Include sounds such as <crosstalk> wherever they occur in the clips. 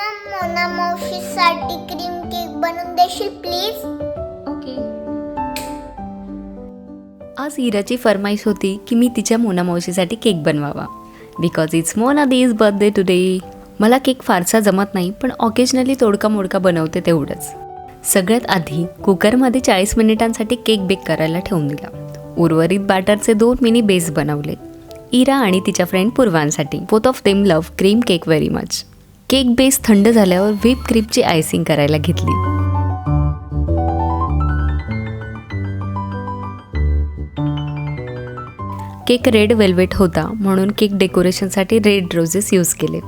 Mamma Mona मावशीसाठी cream cake बनवून देशील प्लीज ओके आज इराची फरमाईश होती की मी तिच्या मोना मावशीसाठी केक बनवावा. Because it's Mona these birthday today मला केक फारसा जमत नाही पण ऑकेजनली तोडका मोडका बनवते तेवढंच. सगळ्यात आधी कुकरमध्ये चाळीस मिनिटांसाठी केक बेक करायला ठेवून दिला. उर्वरित बॅटरचे दोन मिनी बेस बनवले. इरा आणि तिच्या friend पूर्वांसाठी. Both of them love cream cake very much cake base थंड झाल्यावर व्हीप क्रीमची आयसिंग करायला घेतली. केक रेड वेल्वेट होता म्हणून केक डेकोरेशनसाठी रेड रोजेस यूज केले.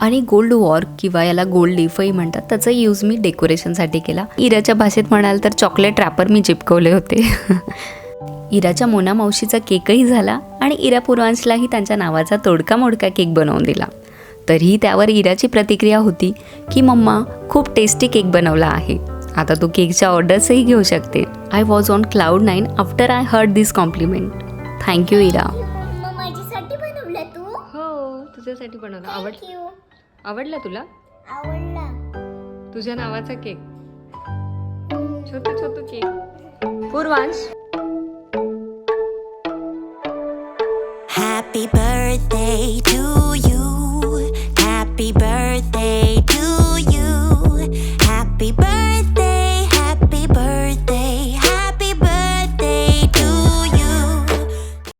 आणि गोल्ड वॉर किंवा याला गोल्ड लिफही म्हणतात त्याचा यूज मी डेकोरेशनसाठी केला. इराच्या भाषेत म्हणाल तर चॉकलेट रॅपर मी चिपकवले होते. <laughs> इराच्या मोना मावशीचा केकही झाला आणि इरा पूर्वांशलाही त्यांच्या नावाचा तोडका मोडका केक बनवून दिला. तरीही त्यावर इराची प्रतिक्रिया होती की मम्मा खूप टेस्टी केक बनवला आहे. आता तू केकच्या ऑर्डर्सही घेऊ शकते. I was on cloud nine after I heard this compliment thank you Ira तुझ्यासाठी बनवलं. आवड आवडला तुला? तुझ्या नावाचा केक छोट छोट cake Purvansh. Happy birthday to